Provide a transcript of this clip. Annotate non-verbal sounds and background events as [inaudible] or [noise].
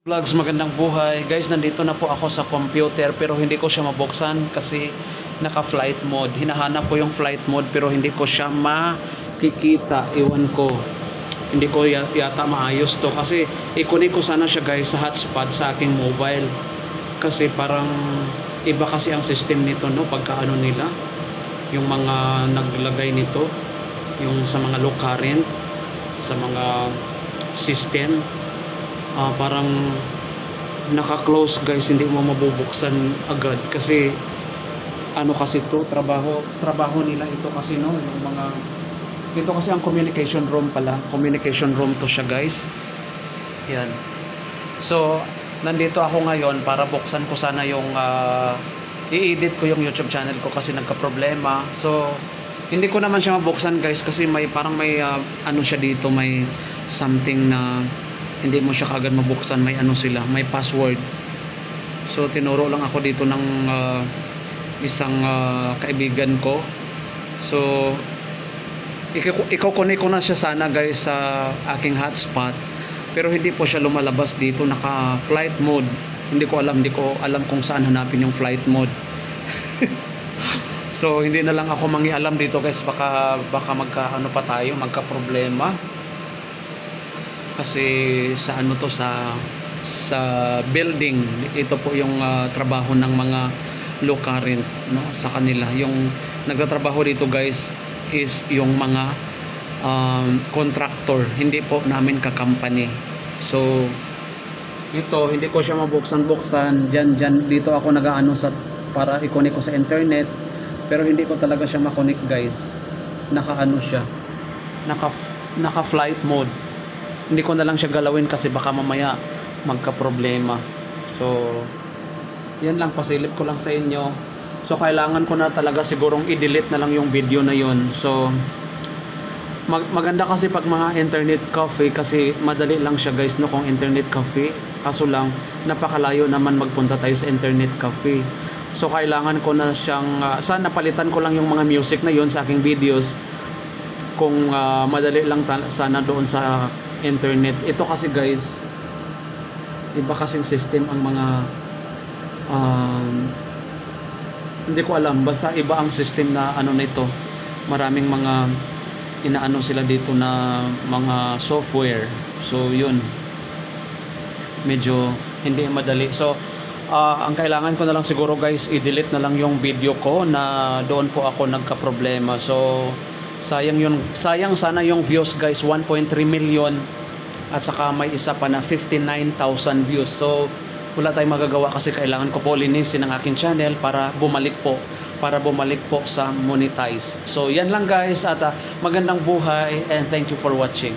Vlogs, magandang buhay. Guys, nandito na po ako sa computer pero hindi ko siya mabuksan kasi naka-flight mode. Hinahanap ko yung flight mode pero hindi ko siya makikita. Iwan ko. Hindi ko ya- yata maayos to kasi ikunin ko sana siya guys sa hotspot sa aking mobile. Kasi parang iba kasi ang system nito no pagka ano nila yung mga naglagay nito yung sa mga low current sa mga system ah, parang naka-close guys. Hindi mo mabubuksan agad. Kasi ano kasi to trabaho trabaho nila ito kasi no yung mga ito kasi ang communication room pala. Communication room to siya guys. Yan. So nandito ako ngayon para buksan ko sana yung ah, i-edit ko yung YouTube channel ko kasi nagka-problema. So hindi ko naman siya mabuksan guys kasi may parang may ah, ano siya dito may something na hindi mo siya kagad mabuksan may ano sila may password. So tinuro lang ako dito ng ah, isang ah, kaibigan ko. So iko-connect ko na siya sana guys sa aking hotspot. Pero hindi po siya lumalabas dito naka flight mode. Hindi ko alam hindi ko alam kung saan hanapin yung flight mode. [laughs] So hindi na lang ako mangialam dito guys. Baka baka magka ano pa tayo magka problema kasi sa ano to sa sa building. Ito po yung ah, trabaho ng mga low current no sa kanila. Yung nagtatrabaho dito guys is yung mga um, contractor. Hindi po namin ka-company so ito hindi ko siya mabuksan-buksan. Diyan diyan dito ako nagaano sa para i-connect ko sa internet. Pero hindi ko talaga siya ma-connect guys. Naka-ano siya. Naka naka flight mode hindi ko na lang siya galawin kasi baka mamaya magka-problema. So yan lang pasilip ko lang sa inyo. So kailangan ko na talaga sigurong i-delete na lang yung video na yun. So mag maganda kasi pag mga internet cafe kasi madali lang siya guys no kung internet cafe. Kaso lang napakalayo naman magpunta tayo sa internet cafe. So kailangan ko na siyang ah, sana palitan ko lang yung mga music na yon sa aking videos. Kung ah, madali lang sana doon sa internet. Ito kasi guys iba kasing system ang mga um, hindi ko alam. Basta iba ang system na ano nito. Maraming mga inaano sila dito na mga software. So yun. Medyo hindi madali. So ah, ang kailangan ko na lang siguro guys i-delete na lang yung video ko na doon po ako nagka-problema. So sayang yun. Sayang sana yung views guys. 1.3 million. At saka may isa pa na 59,000 views. So wala tayong magagawa kasi kailangan ko po linisin ang aking channel para bumalik po para bumalik po sa monetize. So yan lang guys. At ah, magandang buhay and thank you for watching